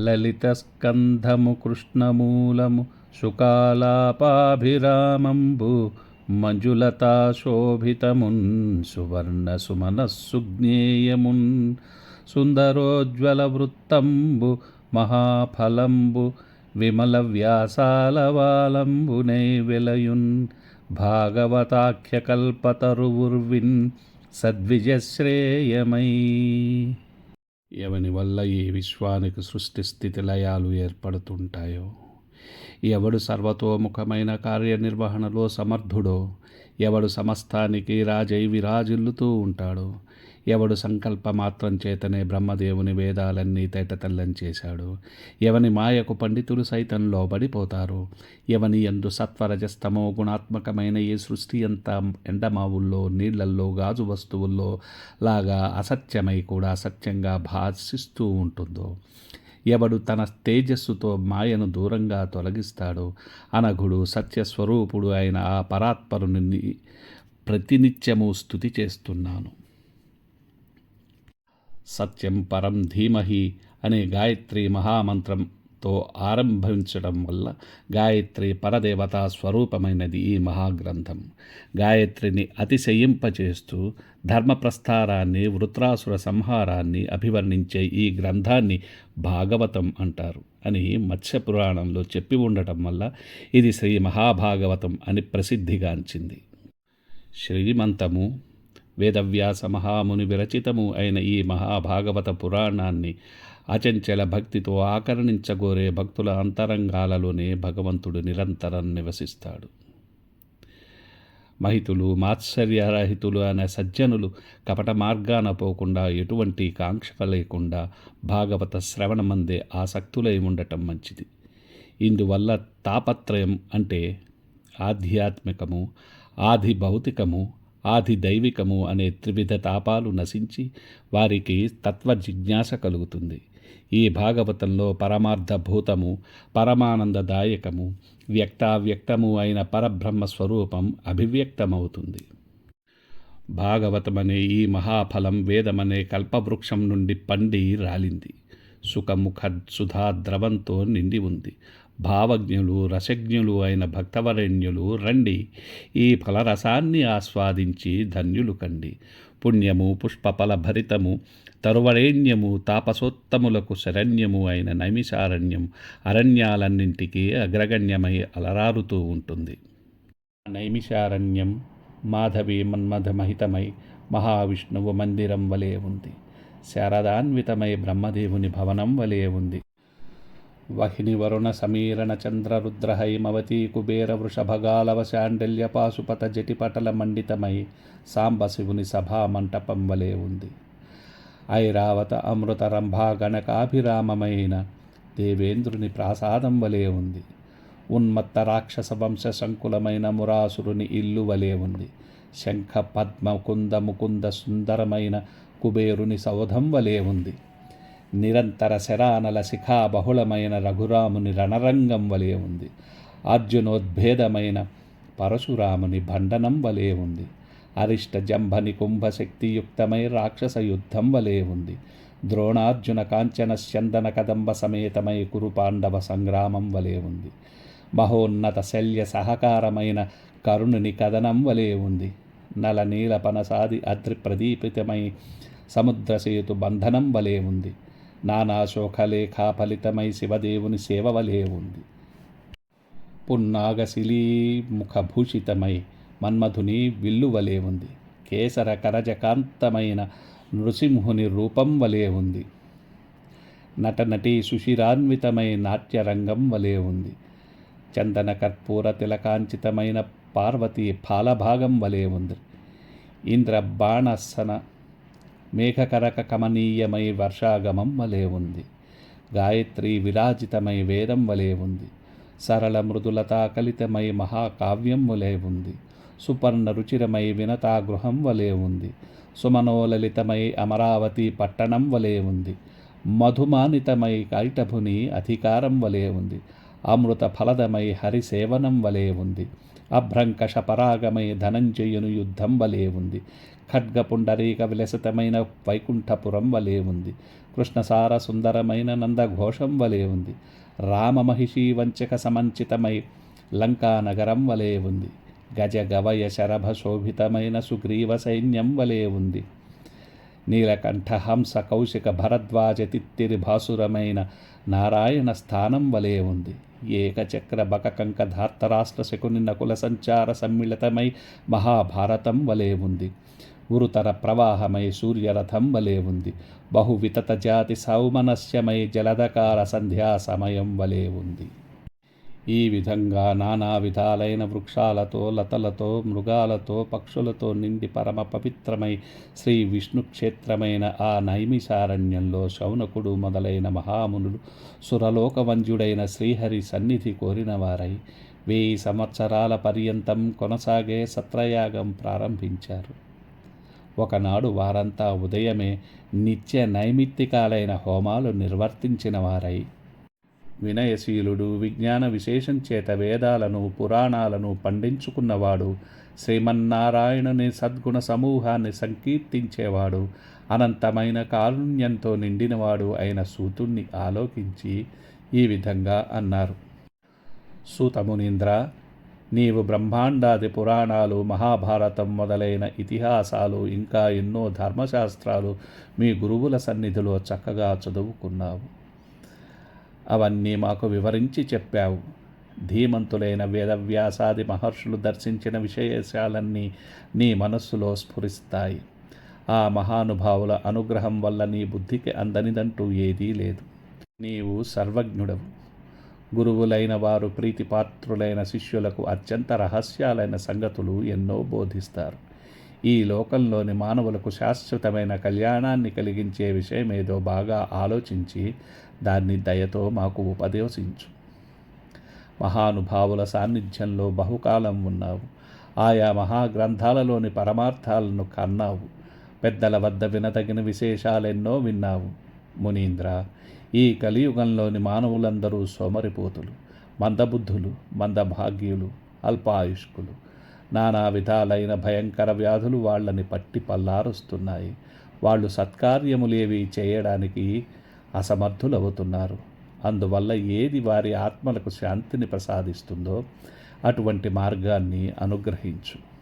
లలితస్కంధము కృష్ణమూలము శుకాలాపాభిరామంబు మంజులతాశోభితమున్ సువర్ణ సుమనస్సుజ్ఞేయమున్ సుందరోజ్వల వృత్తంబు మహాఫలంబు విమల వ్యాసాలవాలంబునై విలయున్ భాగవతాఖ్యకల్పతరువుర్విన్ సద్విజశ్రేయమై ఎవని వల్ల ఈ విశ్వానికి సృష్టి స్థితి లయాలు ఏర్పడుతుంటాయో? ఎవడు సర్వతోముఖమైన కార్యనిర్వహణలో సమర్థుడో? ఎవడు సమస్తానికి రాజై విరాజిల్లుతూ ఉంటాడో? ఎవడు సంకల్ప మాత్రం చేతనే బ్రహ్మదేవుని వేదాలన్నీ తేటతల్లం చేశాడు. ఎవని మాయకు పండితులు సైతం లోబడిపోతారు. ఎవని ఎందు సత్వరజస్తమో గుణాత్మకమైన ఏ సృష్టి అంతా ఎండమావుల్లో నీళ్ళల్లో గాజు వస్తువుల్లో లాగా అసత్యమై కూడా సత్యంగా భాషిస్తూ ఉంటుందో. ఎవడు తన తేజస్సుతో మాయను దూరంగా తొలగిస్తాడో అనఘుడు సత్యస్వరూపుడు అయిన ఆ పరాత్పరుని ప్రతినిత్యము స్థుతి చేస్తున్నాను. సత్యం పరం ధీమహి అనే గాయత్రి మహామంత్రంతో ఆరంభించడం వల్ల గాయత్రి పరదేవతా స్వరూపమైనది ఈ మహాగ్రంథం. గాయత్రిని అతిశయింపచేస్తూ ధర్మప్రస్థారాన్ని వృత్రాసుర సంహారాన్ని అభివర్ణించే ఈ గ్రంథాన్ని భాగవతం అంటారు అని మత్స్య పురాణంలో చెప్పి ఉండటం వల్ల ఇది శ్రీ మహాభాగవతం అని ప్రసిద్ధిగాంచింది. శ్రీమంతము వేదవ్యాస మహాముని విరచితము అయిన ఈ మహాభాగవత పురాణాన్ని అచంచల భక్తితో ఆకర్ణించగోరే భక్తుల అంతరంగాలలోనే భగవంతుడు నిరంతరం నివసిస్తాడు. మహితులు మాత్సర్యరహితులు అనే సజ్జనులు కపట మార్గాన పోకుండా ఎటువంటి కాంక్ష లేకుండా భాగవత శ్రవణమందే ఆసక్తులై ఉండటం మంచిది. ఇందువల్ల తాపత్రయం అంటే ఆధ్యాత్మికము ఆది భౌతికము ఆది దైవికము అనే త్రివిధ తాపాలు నశించి వారికి తత్వ జిజ్ఞాస కలుగుతుంది. ఈ భాగవతంలో పరమార్థభూతము పరమానందదాయకము వ్యక్తావ్యక్తము అయిన పరబ్రహ్మ స్వరూపం అభివ్యక్తమవుతుంది. భాగవతమనే ఈ మహాఫలం వేదమనే కల్పవృక్షం నుండి పండి రాలింది. సుఖముఖ సుధా ద్రవంతో నిండి ఉంది. భావజ్ఞులు రసజ్ఞులు అయిన భక్తవరణ్యులు రండి. ఈ ఫలరసాన్ని ఆస్వాదించి ధన్యులు కండి. పుణ్యము పుష్పఫల భరితము తరువరేణ్యము తాపసోత్తములకు శరణ్యము అయిన నైమిషారణ్యం అరణ్యాలన్నింటికీ అగ్రగణ్యమై అలరారుతూ ఉంటుంది. నైమిషారణ్యం మాధవి మన్మథమహితమై మహావిష్ణువు మందిరం వలె ఉంది. శారదాన్వితమై బ్రహ్మదేవుని భవనం వలె ఉంది. వహిని వరుణ సమీరణ చంద్రరుద్ర హైమవతి కుబేర వృషభగాలవ శాండల్య పాశుపత జటిపటల మండితమై సాంబశివుని సభా మంటపం వలె ఉంది. ఐరావత అమృత రంభాగణకాభిరామమైన దేవేంద్రుని ప్రాసాదం వలె ఉంది. ఉన్మత్త రాక్షస వంశ సంకులమైన మురాసురుని ఇల్లు వలె ఉంది. శంఖ పద్మ కుంద ముకుంద సుందరమైన కుబేరుని సౌధం వలె ఉంది. నిరంతర శరానల శిఖా బహుళమైన రఘురాముని రణరంగం వలె ఉంది. అర్జునోద్భేదమైన పరశురాముని భండనం వలె ఉంది. అరిష్ట జంభని కుంభశక్తియుక్తమై రాక్షస యుద్ధం వలె ఉంది. ద్రోణార్జున కాంచన చందన కదంబ సమేతమై కురు పాండవ సంగ్రామం వలె ఉంది. మహోన్నత శల్య సహకారమైన కరుణుని కథనం వలె ఉంది. నల నీల పనసాది అద్రి ప్రదీపితమై సముద్రసేతు బంధనం వలె ఉంది. నానా ఫలితమై శివదేవుని సేవ వలె ఉంది. పున్నాగశిలీ ముఖభూషితమై మన్మధుని విల్లు వలె ఉంది. కేసర కరజకాంతమైన నృసింహుని రూపం వలె ఉంది. నటనటి సుశిరాన్వితమై నాట్యరంగం వలె ఉంది. చందన కర్పూర తిలకాంచితమైన పార్వతీ ఫాలభాగం వలె ఉంది. ఇంద్ర బాణసన మేఘకరక కమనీయమై వర్షాగమం వలె ఉంది. గాయత్రి విరాజితమై వేదం వలె ఉంది. సరళ మృదులతా కలితమై మహాకావ్యం వలె ఉంది. సుపర్ణ రుచిరమై వినతాగృహం వలె ఉంది. సుమనోలలితమై అమరావతి పట్టణం వలె ఉంది. మధుమానితమై కైటభుని అధికారం వలె ఉంది. అమృత ఫలదమై హరిసేవనం వలె ఉంది. అభ్రంకష పరాగమై ధనంజయును యుద్ధం వలే ఉంది. ఖడ్గపుండరీక విలసితమైన వైకుంఠపురం వలే ఉంది. కృష్ణసార సుందరమైన నందఘోషం వలే ఉంది. రామమహిషీ వంచక సమంచితమై లంకానగరం వలే ఉంది. గజ గవయ శరభ శోభితమైన సుగ్రీవ సైన్యం వలే ఉంది. నీలకంఠ హంస కౌశిక భరద్వాజ తిత్తిరి భాసురమైన నారాయణ స్థానం వలె ఉంది. ఏకచక్ర బకకంక ధార్తరాష్ట్ర శకుని నకుల సంచార సమ్మిళితమై మహాభారతం వలె ఉంది. గురుతర ప్రవాహమై సూర్యరథం వలె ఉంది. బహువితత జాతి సౌమనస్యమై జలధకాల సంధ్యా సమయం వలె ఉంది. ఈ విధంగా నానా విధాలైన వృక్షాలతో లతలతో మృగాలతో పక్షులతో నిండి పరమ పవిత్రమై శ్రీ విష్ణు క్షేత్రమైన ఆ నైమిషారణ్యంలో శౌనకుడు మొదలైన మహామునులు సురలోకవంజుడైన శ్రీహరి సన్నిధి కోరినవారై వెయ్యి సంవత్సరాల పర్యంతం కొనసాగే సత్రయాగం ప్రారంభించారు. ఒకనాడు వారంతా ఉదయమే నిత్య నైమిత్తికాలైన హోమాలు నిర్వర్తించిన వారై వినయశీలుడు విజ్ఞాన విశేషం చేత వేదాలను పురాణాలను పండించుకున్నవాడు శ్రీమన్నారాయణుని సద్గుణ సమూహాన్ని సంకీర్తించేవాడు అనంతమైన కారుణ్యంతో నిండినవాడు అయిన సూతుణ్ణి ఆలోకించి ఈ విధంగా అన్నారు. సూతమునీంద్ర నీవు బ్రహ్మాండాది పురాణాలు మహాభారతం మొదలైన ఇతిహాసాలు ఇంకా ఎన్నో ధర్మశాస్త్రాలు మీ గురువుల సన్నిధిలో చక్కగా చదువుకున్నావు. అవన్నీ మాకు వివరించి చెప్పావు. ధీమంతులైన వేదవ్యాసాది మహర్షులు దర్శించిన విశేషాలన్నీ నీ మనస్సులో స్ఫురిస్తాయి. ఆ మహానుభావుల అనుగ్రహం వల్ల నీ బుద్ధికి అందనిదంటూ ఏదీ లేదు. నీవు సర్వజ్ఞుడవు. గురువులైన వారు ప్రీతిపాత్రులైన శిష్యులకు అత్యంత రహస్యాలైన సంగతులు ఎన్నో బోధిస్తారు. ఈ లోకంలోని మానవులకు శాశ్వతమైన కళ్యాణాన్ని కలిగించే విషయమేదో బాగా ఆలోచించి దాన్ని దయతో మాకు ఉపదేశించు. మహానుభావుల సాన్నిధ్యంలో బహుకాలం ఉన్నావు. ఆయా మహాగ్రంథాలలోని పరమార్థాలను కన్నావు. పెద్దల వద్ద వినదగిన విశేషాలెన్నో విన్నావు. మునీంద్ర ఈ కలియుగంలోని మానవులందరూ సోమరిపోతులు మందబుద్ధులు మందభాగ్యులు అల్పాయుష్కులు నానా విధాలైన భయంకర వ్యాధులు వాళ్ళని పట్టి పల్లారుస్తున్నాయి. వాళ్ళు సత్కార్యములేవి చేయడానికి అసమర్థులవుతున్నారు. అందువల్ల ఏది వారి ఆత్మలకు శాంతిని ప్రసాదిస్తుందో అటువంటి మార్గాన్ని అనుగ్రహించు.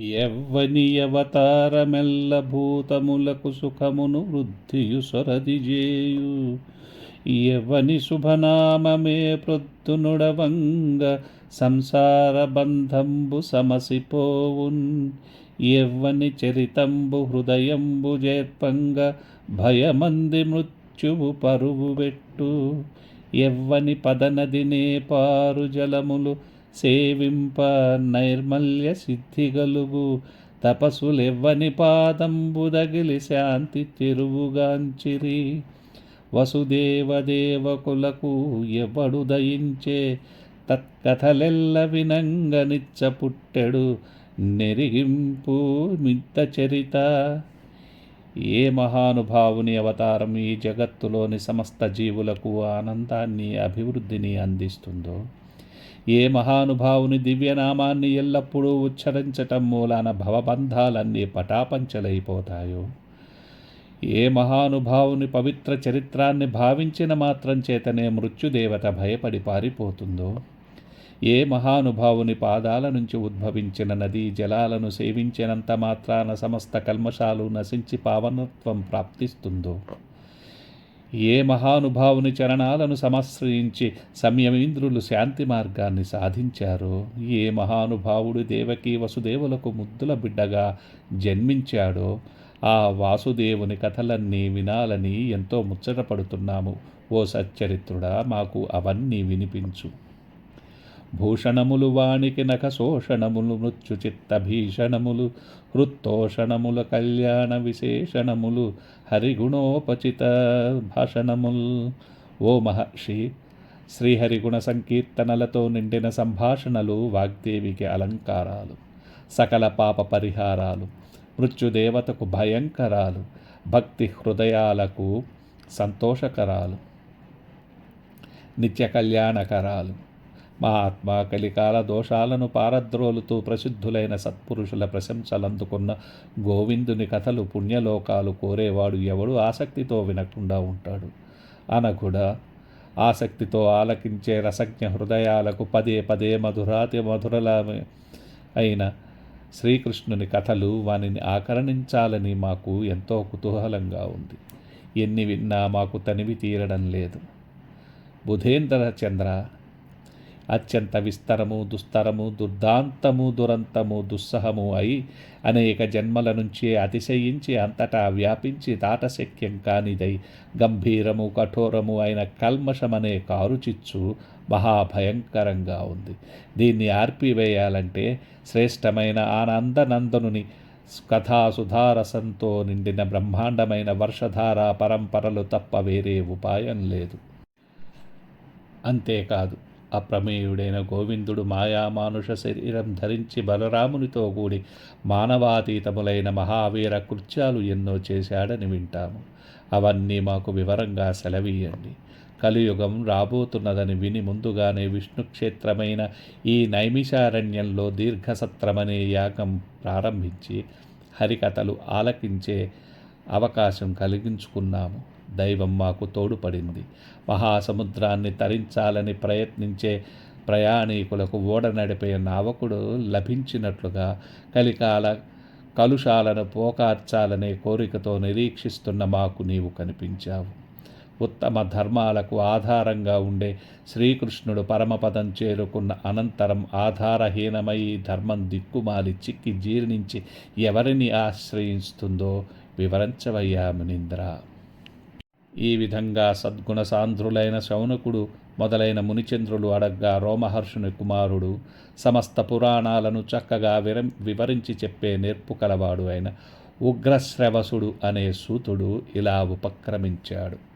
ఎవ్వని అవతారమెల్ల భూతములకు సుఖమును వృద్ధియు సొరదిజేయు ఎవ్వని శుభనామమే ప్రొద్దునుడవంగ సంసార బంధంబు సమసిపోవున్ ఎవ్వని చరితంబు హృదయంబు జేర్పంగ భయమంది మృత్యువు పరువు పెట్టు. ఎవ్వని పదనదినే పారు జలములు సేవింప నైర్మల్య సిద్ధి గలుగు. తపసులెవ్వని పాదంబుదగిలి శాంతి తిరువుగాంచిరి వసుదేవదేవకులకు ఎవడు దయించే తత్కథలెల్ల వినంగ నిచ్చ పుట్టెడు నెరిగింపు మిత్త చరిత. ఏ మహానుభావుని అవతారం ఈ జగత్తులోని సమస్త జీవులకు ఆనందాన్ని అభివృద్ధిని అందిస్తుందో? ఏ మహానుభావుని దివ్యనామాన్ని ఎల్లప్పుడూ ఉచ్చరించటం మూలాన భవబంధాలన్నీ పటాపంచలైపోతాయో? ఏ మహానుభావుని పవిత్ర చరిత్రాన్ని భావించిన మాత్రం చేతనే మృత్యుదేవత భయపడి పారిపోతుందో ఏ మహానుభావుని పాదాల నుంచి ఉద్భవించిన నదీ జలాలను సేవించినంత మాత్రాన సమస్త కల్మషాలు నశించి పావనత్వం ప్రాప్తిస్తుందో? ఏ మహానుభావుని చరణాలను సమాశ్రయించి సంయమీంద్రులు శాంతి మార్గాన్ని సాధించారో? ఏ మహానుభావుడు దేవకి వసుదేవులకు ముద్దుల బిడ్డగా జన్మించాడో? ఆ వాసుదేవుని కథలన్నీ వినాలని ఎంతో ముచ్చటపడుతున్నాము ఓ సచ్చరిత్రుడా మాకు అవన్నీ వినిపించు. భూషణములు వాణికి నఖ శోషణములు మృత్యు చిత్త భీషణములు హృత్తోషణముల కళ్యాణ విశేషణములు హరిగుణోపచిత భాషణముల్. ఓ మహర్షి శ్రీహరిగుణ సంకీర్తనలతో నిండిన సంభాషణలు వాగ్దేవికి అలంకారాలు సకల పాప పరిహారాలు మృత్యుదేవతకు భయంకరాలు భక్తి హృదయాలకు సంతోషకరాలు నిత్య కళ్యాణకరాలు. మహాత్మా కలికాల దోషాలను పారద్రోలుతూ ప్రసిద్ధులైన సత్పురుషుల ప్రశంసలందుకున్న గోవిందుని కథలు పుణ్యలోకాలు కోరేవాడు ఎవడు ఆసక్తితో వినకుండా ఉంటాడు. అనకుడా ఆసక్తితో ఆలకించే రసజ్ఞ హృదయాలకు పదే పదే మధురాతి మధురలా అయిన శ్రీకృష్ణుని కథలు వానిని ఆకర్ణించాలని మాకు ఎంతో కుతూహలంగా ఉంది. ఎన్ని విన్నా మాకు తనివి తీరడం లేదు. బుధేంద్ర చంద్ర అత్యంత విస్తరము దుస్తరము దుర్దాంతము దురంతము దుస్సహము అయి అనేక జన్మల నుంచి అతిశయించి అంతటా వ్యాపించి తాటశక్యం కానిదై గంభీరము కఠోరము అయిన కల్మషమనే కారుచిచ్చు మహాభయంకరంగా ఉంది. దీన్ని ఆర్పివేయాలంటే శ్రేష్టమైన ఆనందనందనుని కథా సుధారసంతో నిండిన బ్రహ్మాండమైన వర్షధార పరంపరలు తప్ప వేరే ఉపాయం లేదు. అంతేకాదు అప్రమేయుడైన గోవిందుడు మాయామానుష శరీరం ధరించి బలరామునితో కూడి మానవాతీతములైన మహావీర కృత్యాలు ఎన్నో చేశాడని వింటాము. అవన్నీ మాకు వివరంగా సెలవీయండి కలియుగం రాబోతున్నదని విని ముందుగానే విష్ణుక్షేత్రమైన ఈ నైమిషారణ్యంలో దీర్ఘసత్రమనే యాగం ప్రారంభించి హరికథలు ఆలకించే అవకాశం కలిగించుకున్నాము. దైవం మాకు తోడుపడింది. మహాసముద్రాన్ని తరించాలని ప్రయత్నించే ప్రయాణికులకు ఓడ నడిపే నావకుడు లభించినట్లుగా కలికాల కలుషాలను పోకార్చాలనే కోరికతో నిరీక్షిస్తున్న మాకు నీవు కనిపించావు. ఉత్తమ ధర్మాలకు ఆధారంగా ఉండే శ్రీకృష్ణుడు పరమపదం చేరుకున్న అనంతరం ఆధారహీనమై ధర్మం దిక్కుమాలి చిక్కి జీర్ణించి ఎవరిని ఆశ్రయిస్తుందో వివరించవయ్యా మునీంద్ర. ఈ విధంగా సద్గుణ సాంధ్రులైన శౌనకుడు మొదలైన మునిచంద్రులు అడగ్గా రోమహర్షుని కుమారుడు సమస్త పురాణాలను చక్కగా విరం వివరించి చెప్పే నేర్పు కలవాడు అయిన ఉగ్రశ్రవసుడు అనే సూతుడు ఇలా ఉపక్రమించాడు.